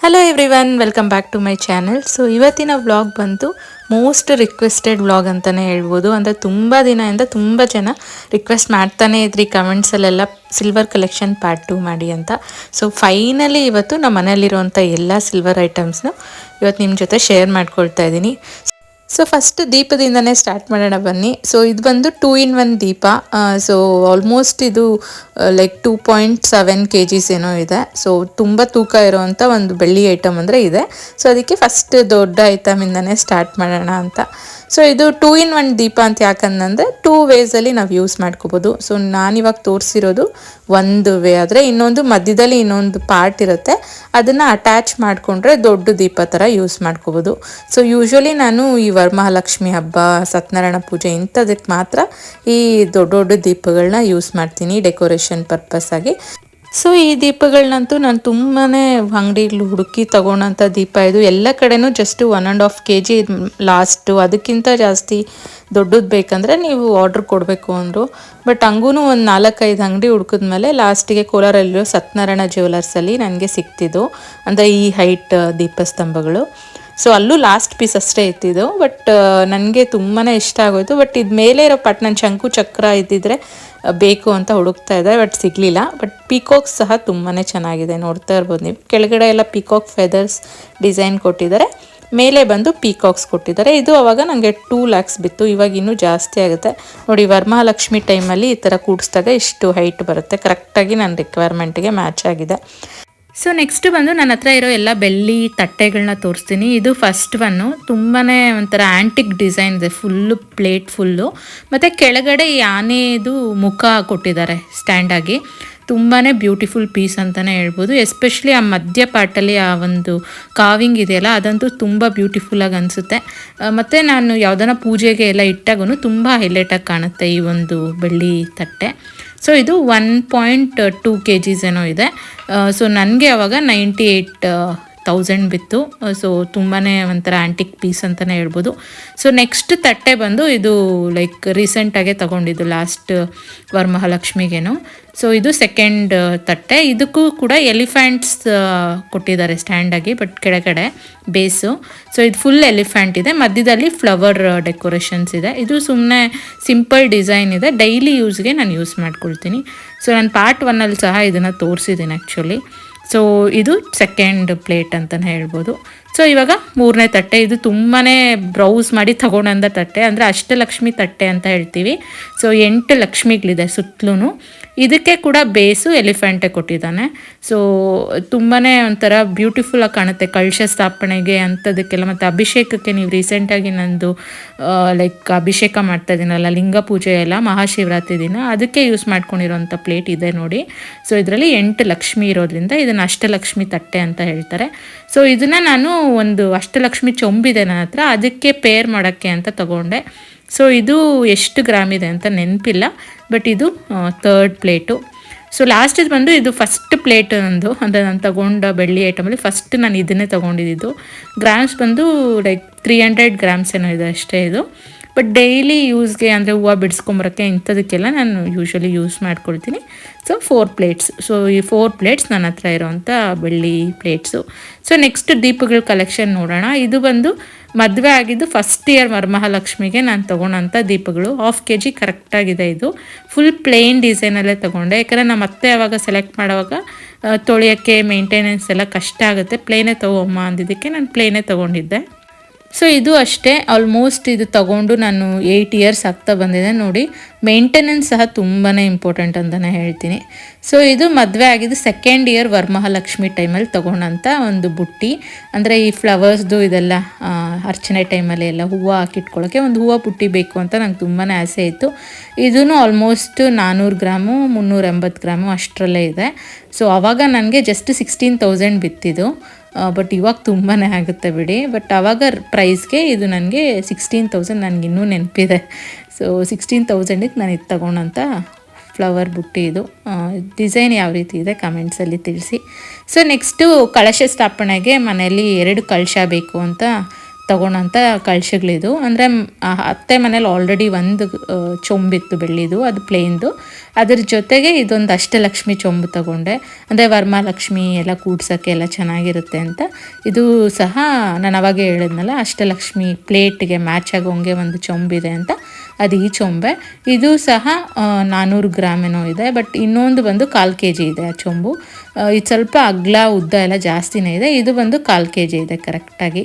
Hello everyone welcome back to my channel so ಇವತ್ತಿನ vlog ಬಂತು most requested vlog ಅಂತಲೇ ಹೇಳ್ಬೋದು. ಅಂದರೆ ತುಂಬ ದಿನದಿಂದ ತುಂಬ ಜನ ರಿಕ್ವೆಸ್ಟ್ ಮಾಡ್ತಾನೆ ಇದ್ರಿ ಕಮೆಂಟ್ಸಲ್ಲೆಲ್ಲ ಸಿಲ್ವರ್ ಕಲೆಕ್ಷನ್ ಪಾರ್ಟ್ ಟು ಮಾಡಿ ಅಂತ. ಸೊ ಫೈನಲಿ ಇವತ್ತು ನಮ್ಮ ಮನೇಲಿರುವಂಥ ಎಲ್ಲ ಸಿಲ್ವರ್ ಐಟಮ್ಸ್ನ ಇವತ್ತು ನಿಮ್ಮ ಜೊತೆ ಶೇರ್ ಮಾಡ್ಕೊಳ್ತಾ ಇದ್ದೀನಿ. ಸೊ ಫಸ್ಟ್ ದೀಪದಿಂದನೇ ಸ್ಟಾರ್ಟ್ ಮಾಡೋಣ ಬನ್ನಿ. ಸೊ ಇದು ಬಂದು ಟೂ ಇನ್ ಒನ್ ದೀಪ. ಸೊ ಆಲ್ಮೋಸ್ಟ್ ಇದು like two point seven K Gs ಏನೋ ಇದೆ. ಸೊ ತುಂಬ ತೂಕ ಇರೋವಂಥ ಒಂದು ಬೆಳ್ಳಿ ಐಟಮ್ ಅಂದರೆ ಇದೆ. ಸೊ ಅದಕ್ಕೆ ಫಸ್ಟ್ ದೊಡ್ಡ ಐಟಮಿಂದನೇ ಸ್ಟಾರ್ಟ್ ಮಾಡೋಣ ಅಂತ. ಸೊ ಇದು ಟೂ ಇನ್ ಒನ್ ದೀಪ ಅಂತ ಯಾಕಂದ್ರೆ ಟೂ ವೇಸಲ್ಲಿ ನಾವು ಯೂಸ್ ಮಾಡ್ಕೋಬೋದು. ಸೊ ನಾನಿವಾಗ ತೋರಿಸಿರೋದು ಒಂದು ವೇ ಆದರೆ ಇನ್ನೊಂದು ಮಧ್ಯದಲ್ಲಿ ಇನ್ನೊಂದು ಪಾರ್ಟ್ ಇರುತ್ತೆ. ಅದನ್ನು ಅಟ್ಯಾಚ್ ಮಾಡಿಕೊಂಡ್ರೆ ದೊಡ್ಡ ದೀಪ ಥರ ಯೂಸ್ ಮಾಡ್ಕೋಬೋದು. ಸೊ ಯೂಶ್ವಲಿ ನಾನು ಈ ವರಮಹಾಲಕ್ಷ್ಮಿ ಹಬ್ಬ, ಸತ್ಯನಾರಾಯಣ ಪೂಜೆ ಇಂಥದಕ್ಕೆ ಮಾತ್ರ ಈ ದೊಡ್ಡ ದೊಡ್ಡ ದೀಪಗಳನ್ನ ಯೂಸ್ ಮಾಡ್ತೀನಿ ಡೆಕೋರೇಷನ್ ಪರ್ಪಸ್ ಆಗಿ. ಸೊ ಈ ದೀಪಗಳನ್ನಂತೂ ನಾನು ತುಂಬಾ ಅಂಗಡಿಲಿ ಹುಡುಕಿ ತಗೊಂಡಂಥ ದೀಪ ಇದು ಎಲ್ಲ ಕಡೆನೂ just one and half K G last ಅದಕ್ಕಿಂತ ಜಾಸ್ತಿ ದೊಡ್ಡದು ಬೇಕಂದರೆ ನೀವು ಆರ್ಡ್ರ್ ಕೊಡಬೇಕು ಅಂದರು. ಬಟ್ ಹಂಗೂ ಒಂದು ನಾಲ್ಕೈದು ಅಂಗಡಿ ಹುಡುಕಿದ್ಮೇಲೆ ಲಾಸ್ಟಿಗೆ ಕೋಲಾರಲ್ಲಿರೋ ಸತ್ಯನಾರಾಯಣ ಜ್ಯುವೆಲರ್ಸಲ್ಲಿ ನನಗೆ ಸಿಕ್ತಿದ್ದು, ಅಂದರೆ ಈ ಹೈಟ್ ದೀಪಸ್ತಂಭಗಳು. ಸೊ ಅಲ್ಲೂ ಲಾಸ್ಟ್ ಪೀಸ್ ಅಷ್ಟೇ ಇತ್ತಿದ್ದು ಬಟ್ ನನಗೆ ತುಂಬಾ ಇಷ್ಟ ಆಗೋಯ್ತು. ಬಟ್ ಇದು ಮೇಲೆ ಇರೋ ಪಟ್ ನನ್ನ ಶಂಕು ಚಕ್ರ ಇದ್ದಿದ್ರೆ ಬೇಕು ಅಂತ ಹುಡುಕ್ತಾ ಇದ್ದೆ ಬಟ್ ಸಿಗಲಿಲ್ಲ. ಬಟ್ ಪೀಕಾಕ್ಸ್ ಸಹ ತುಂಬಾ ಚೆನ್ನಾಗಿದೆ, ನೋಡ್ತಾ ಇರ್ಬೋದು ನೀವು. ಕೆಳಗಡೆ ಎಲ್ಲ ಪೀಕಾಕ್ ಫೆದರ್ಸ್ ಡಿಸೈನ್ ಕೊಟ್ಟಿದ್ದಾರೆ. ಮೇಲೆ ಬಂದು ಪೀಕಾಕ್ಸ್ ಕೊಟ್ಟಿದ್ದಾರೆ. ಇದು ಅವಾಗ ನನಗೆ ಟೂ ಲ್ಯಾಕ್ಸ್ ಬಿತ್ತು. ಇವಾಗ ಇನ್ನೂ ಜಾಸ್ತಿ ಆಗುತ್ತೆ. ನೋಡಿ, ವರ್ಮಹಾಲಕ್ಷ್ಮಿ ಟೈಮಲ್ಲಿ ಈ ಥರ ಕೂಡಿಸಿದಾಗ ಇಷ್ಟು ಹೈಟ್ ಬರುತ್ತೆ. ಕರೆಕ್ಟಾಗಿ ನನ್ನ ರಿಕ್ವೈರ್ಮೆಂಟ್ಗೆ ಮ್ಯಾಚ್ ಆಗಿದೆ. ಸೊ ನೆಕ್ಸ್ಟ್ ಬಂದು ನನ್ನ ಹತ್ರ ಇರೋ ಎಲ್ಲ ಬೆಳ್ಳಿ ತಟ್ಟೆಗಳನ್ನ ತೋರಿಸ್ತೀನಿ. ಇದು ಫಸ್ಟ್ ಒನ್ನು ತುಂಬಾ ಒಂಥರ ಆ್ಯಂಟಿಕ್ ಡಿಸೈನ್ ಇದೆ. ಫುಲ್ಲು ಪ್ಲೇಟ್ ಫುಲ್ಲು ಮತ್ತು ಕೆಳಗಡೆ ಯಾನೇದು ಮುಖ ಕೊಟ್ಟಿದ್ದಾರೆ ಸ್ಟ್ಯಾಂಡಾಗಿ ತುಂಬಾ ಬ್ಯೂಟಿಫುಲ್ ಪೀಸ್ ಅಂತಲೇ ಹೇಳ್ಬೋದು. ಎಸ್ಪೆಷಲಿ ಆ ಮಧ್ಯ ಪಾರ್ಟಲ್ಲಿ ಆ ಒಂದು ಕಾವಿಂಗ್ ಇದೆಯಲ್ಲ, ಅದಂತೂ ತುಂಬ ಬ್ಯೂಟಿಫುಲ್ಲಾಗಿ ಅನಿಸುತ್ತೆ. ಮತ್ತು ನಾನು ಯಾವುದನ್ನ ಪೂಜೆಗೆ ಎಲ್ಲ ಇಟ್ಟಾಗೂ ತುಂಬ ಹೈಲೈಟಾಗಿ ಕಾಣುತ್ತೆ ಈ ಒಂದು ಬೆಳ್ಳಿ ತಟ್ಟೆ. ಸೊ ಇದು one point two K Gs ಏನೋ ಇದೆ. ಸೊ ನನಗೆ ಅವಾಗ ನೈಂಟಿ ಏಯ್ಟ್ ತೌಸಂಡ್ ಬಿತ್ತು. ಸೊ ತುಂಬಾ ಒಂಥರ ಆ್ಯಂಟಿಕ್ ಪೀಸ್ ಅಂತಲೇ ಹೇಳ್ಬೋದು. ಸೊ ನೆಕ್ಸ್ಟ್ ತಟ್ಟೆ ಬಂದು ಇದು ಲೈಕ್ ರೀಸೆಂಟಾಗೆ ತೊಗೊಂಡಿದ್ದು ಲಾಸ್ಟ್ ವರಮಹಾಲಕ್ಷ್ಮಿಗೇನು. ಸೊ ಇದು ಸೆಕೆಂಡ್ ತಟ್ಟೆ. ಇದಕ್ಕೂ ಕೂಡ ಎಲಿಫ್ಯಾಂಟ್ಸ್ ಕೊಟ್ಟಿದ್ದಾರೆ ಸ್ಟ್ಯಾಂಡಾಗಿ ಬಟ್ ಕೆಳಗಡೆ ಬೇಸು ಸೊ ಇದು ಫುಲ್ ಎಲಿಫ್ಯಾಂಟ್ ಇದೆ. ಮಧ್ಯದಲ್ಲಿ ಫ್ಲವರ್ ಡೆಕೋರೇಷನ್ಸ್ ಇದೆ. ಇದು ಸುಮ್ಮನೆ ಸಿಂಪಲ್ ಡಿಸೈನ್ ಇದೆ. ಡೈಲಿ ಯೂಸ್ಗೆ ನಾನು ಯೂಸ್ ಮಾಡ್ಕೊಳ್ತೀನಿ. ಸೊ ನಾನು ಪಾರ್ಟ್ ಒನ್ನಲ್ಲಿ ಸಹ ಇದನ್ನು ತೋರಿಸಿದ್ದೀನಿ ಆ್ಯಕ್ಚುಲಿ ಸೊ ಇದು ಸೆಕೆಂಡ್ ಪ್ಲೇಟ್ ಅಂತಲೇ ಹೇಳ್ಬೋದು. ಸೊ ಇವಾಗ ಮೂರನೇ ತಟ್ಟೆ, ಇದು ತುಂಬಾ ಬ್ರೌಸ್ ಮಾಡಿ ತಗೊಂಡಂಥ ತಟ್ಟೆ, ಅಂದರೆ ಅಷ್ಟಲಕ್ಷ್ಮಿ ತಟ್ಟೆ ಅಂತ ಹೇಳ್ತೀವಿ. ಸೊ ಎಂಟು ಲಕ್ಷ್ಮಿಗಳಿದೆ ಸುತ್ತಲೂ ಇದಕ್ಕೆ ಕೂಡ ಬೇಸು ಎಲಿಫೆಂಟೆ ಕೊಟ್ಟಿದ್ದಾನೆ. ಸೊ ತುಂಬಾ ಒಂಥರ ಬ್ಯೂಟಿಫುಲ್ಲಾಗಿ ಕಾಣುತ್ತೆ ಕಳಶ ಸ್ಥಾಪನೆಗೆ ಅಂಥದಕ್ಕೆಲ್ಲ. ಮತ್ತು ಅಭಿಷೇಕಕ್ಕೆ ನೀವು ರೀಸೆಂಟಾಗಿ ನಂದು ಲೈಕ್ ಅಭಿಷೇಕ ಮಾಡ್ತಾ ಇದ್ದೀನಲ್ಲ, ಲಿಂಗ ಪೂಜೆ ಎಲ್ಲ, ಮಹಾಶಿವರಾತ್ರಿ ದಿನ, ಅದಕ್ಕೆ ಯೂಸ್ ಮಾಡ್ಕೊಂಡಿರೋಂಥ ಪ್ಲೇಟ್ ಇದೆ ನೋಡಿ. ಸೊ ಇದರಲ್ಲಿ ಎಂಟು ಲಕ್ಷ್ಮಿ ಇರೋದ್ರಿಂದ ಇದನ್ನು ಅಷ್ಟಲಕ್ಷ್ಮಿ ತಟ್ಟೆ ಅಂತ ಹೇಳ್ತಾರೆ. ಸೊ ಇದನ್ನು ನಾನು ಒಂದು ಅಷ್ಟಲಕ್ಷ್ಮಿ ಚೊಂಬಿದೆ ನನ್ನ ಹತ್ರ, ಅದಕ್ಕೆ ಪೇರ್ ಮಾಡೋಕ್ಕೆ ಅಂತ ತಗೊಂಡೆ. ಸೊ ಇದು ಎಷ್ಟು ಗ್ರಾಮ್ ಇದೆ ಅಂತ ನೆನಪಿಲ್ಲ ಬಟ್ ಇದು ತರ್ಡ್ ಪ್ಲೇಟು ಸೊ ಲಾಸ್ಟ್ ಇದು ಬಂದು ಇದು ಫಸ್ಟ್ ಪ್ಲೇಟ್ ನಂದು. ಅಂದರೆ ನಾನು ತಗೊಂಡ ಬೆಳ್ಳಿ ಐಟಮಲ್ಲಿ ಫಸ್ಟ್ ನಾನು ಇದನ್ನೇ ತೊಗೊಂಡಿದ್ದು. ಗ್ರಾಮ್ಸ್ ಬಂದು ಲೈಕ್ ತ್ರೀ ಹಂಡ್ರೆಡ್ ಗ್ರಾಮ್ಸ್ ಏನೋ ಇದೆ ಅಷ್ಟೇ ಇದು. ಬಟ್ ಡೈಲಿ ಯೂಸ್ಗೆ ಅಂದರೆ ಹೂವು ಬಿಡಿಸ್ಕೊಂಬರೋಕ್ಕೆ ಇಂಥದಕ್ಕೆಲ್ಲ ನಾನು ಯೂಶ್ವಲಿ ಯೂಸ್ ಮಾಡ್ಕೊಳ್ತೀನಿ. ಸೊ ಫೋರ್ ಪ್ಲೇಟ್ಸ್ ಸೊ ಈ ಫೋರ್ ಪ್ಲೇಟ್ಸ್ ನನ್ನ ಹತ್ರ ಇರೋವಂಥ ಬೆಳ್ಳಿ ಪ್ಲೇಟ್ಸು ಸೊ ನೆಕ್ಸ್ಟ್ ದೀಪಗಳ ಕಲೆಕ್ಷನ್ ನೋಡೋಣ. ಇದು ಬಂದು ಮದುವೆ ಆಗಿದ್ದು ಫಸ್ಟ್ ಇಯರ್ ವರಮಹಾಲಕ್ಷ್ಮಿಗೆ ನಾನು ತೊಗೊಂಡಂಥ ದೀಪಗಳು. ಹಾಫ್ ಕೆ ಜಿ ಕರೆಕ್ಟಾಗಿದೆ ಇದು. ಫುಲ್ ಪ್ಲೇನ್ ಡಿಸೈನಲ್ಲೇ ತೊಗೊಂಡೆ. ಯಾಕಂದರೆ ನಮ್ಮ ಅತ್ತೆ ಯಾವಾಗ ಸೆಲೆಕ್ಟ್ ಮಾಡುವಾಗ ತೊಳೆಯೋಕ್ಕೆ ಮೇಂಟೆನೆನ್ಸ್ ಎಲ್ಲ ಕಷ್ಟ ಆಗುತ್ತೆ. ಪ್ಲೇನೇ ತೊಗೊಮ್ಮ ಅಂದಿದ್ದಕ್ಕೆ ನಾನು ಪ್ಲೇನೇ ತೊಗೊಂಡಿದ್ದೆ. ಸೊ ಇದು ಅಷ್ಟೇ. ಆಲ್ಮೋಸ್ಟ್ ಇದು ತಗೊಂಡು ನಾನು ಏಯ್ಟ್ ಇಯರ್ಸ್ ಆಗ್ತಾ ಬಂದಿದೆ ನೋಡಿ. ಮೇಂಟೆನೆನ್ಸ್ ಸಹ ತುಂಬಾ ಇಂಪಾರ್ಟೆಂಟ್ ಅಂತಲೇ ಹೇಳ್ತೀನಿ. ಸೊ ಇದು ಮದುವೆ ಆಗಿದ್ದು ಸೆಕೆಂಡ್ ಇಯರ್ ವರಮಹಾಲಕ್ಷ್ಮಿ ಟೈಮಲ್ಲಿ ತೊಗೊಂಡಂಥ ಒಂದು ಬುಟ್ಟಿ. ಅಂದರೆ ಈ ಫ್ಲವರ್ಸ್ದು ಇದೆಲ್ಲ ಅರ್ಚನೆ ಟೈಮಲ್ಲಿ ಎಲ್ಲ ಹೂವು ಹಾಕಿಟ್ಕೊಳ್ಳೋಕ್ಕೆ ಒಂದು ಹೂವು ಬುಟ್ಟಿ ಬೇಕು ಅಂತ ನಂಗೆ ತುಂಬಾ ಆಸೆ ಇತ್ತು. ಇದೂ ಆಲ್ಮೋಸ್ಟ್ ನಾನ್ನೂರು ಗ್ರಾಮು, ಮುನ್ನೂರ ಎಂಬತ್ತು ಗ್ರಾಮು ಅಷ್ಟರಲ್ಲೇ ಇದೆ. ಸೊ ಆವಾಗ ನನಗೆ ಜಸ್ಟ್ ಸಿಕ್ಸ್ಟೀನ್ ತೌಸಂಡ್ ಬಿತ್ತಿದ್ದು. ಬಟ್ ಇವಾಗ ತುಂಬಾ ಆಗುತ್ತೆ ಬಿಡಿ. ಬಟ್ ಅವಾಗ ಪ್ರೈಸ್ಗೆ ಇದು ನನಗೆ ಸಿಕ್ಸ್ಟೀನ್ ತೌಸಂಡ್ ನನಗೆ ಇನ್ನೂ ನೆನಪಿದೆ. ಸೊ ಸಿಕ್ಸ್ಟೀನ್ ತೌಸಂಡಿಗೆ ನಾನು ಇದು ತೊಗೊಂಡಂಥ ಫ್ಲವರ್ ಬುಟ್ಟಿ ಇದು. ಡಿಸೈನ್ ಯಾವ ರೀತಿ ಇದೆ ಕಮೆಂಟ್ಸಲ್ಲಿ ತಿಳಿಸಿ. ಸೊ ನೆಕ್ಸ್ಟು ಕಳಶ ಸ್ಥಾಪನೆಗೆ ಮನೆಯಲ್ಲಿ ಎರಡು ಕಳಶ ಬೇಕು ಅಂತ ತಗೊಳೋಂಥ ಕಳ್ಶಗಳಿದು ಅಂದರೆ ಅತ್ತೆ ಮನೇಲಿ ಆಲ್ರೆಡಿ ಒಂದು ಚೊಂಬಿತ್ತು ಬೆಳ್ಳಿದು, ಅದು ಪ್ಲೇನ್ದು ಅದ್ರ ಜೊತೆಗೆ ಇದೊಂದು ಅಷ್ಟಲಕ್ಷ್ಮಿ ಚೊಂಬು ತಗೊಂಡೆ. ಅಂದರೆ, ವರ್ಮಾಲಕ್ಷ್ಮಿ ಎಲ್ಲ ಕೂಡ್ಸೋಕ್ಕೆ ಎಲ್ಲ ಚೆನ್ನಾಗಿರುತ್ತೆ ಅಂತ. ಇದು ಸಹ ನಾನು ಅವಾಗೆ ಹೇಳಿದ್ನಲ್ಲ ಅಷ್ಟಲಕ್ಷ್ಮಿ ಪ್ಲೇಟ್ಗೆ ಮ್ಯಾಚ್ ಆಗೋಂಗೆ ಒಂದು ಚೊಂಬಿದೆ ಅಂತ. ಅದು ಈ ಚೊಂಬೆ. ಇದು ಸಹ ನಾನ್ನೂರು ಏನೋ ಇದೆ, ಬಟ್ ಇನ್ನೊಂದು ಬಂದು ಕಾಲು ಕೆ ಜಿ ಇದೆ ಆ ಚೊಂಬು. ಇದು ಸ್ವಲ್ಪ ಅಗ್ಲ ಉದ್ದ ಎಲ್ಲ ಜಾಸ್ತಿನೇ ಇದೆ. ಇದು ಬಂದು ಕಾಲು ಕೆ ಜಿ ಇದೆ ಕರೆಕ್ಟಾಗಿ.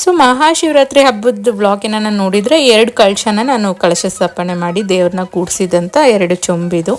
ಸೊ ಮಹಾಶಿವರಾತ್ರಿ ಹಬ್ಬದ ಬ್ಲಾಗಿನ ನಾನು ನೋಡಿದರೆ ಎರಡು ಕಳಶನ ನಾನು ಕಳಶ ಸ್ಥಾಪನೆ ಮಾಡಿ ದೇವ್ರನ್ನ ಕೂಡಿಸಿದಂಥ ಎರಡು ಚೊಂಬಿದು.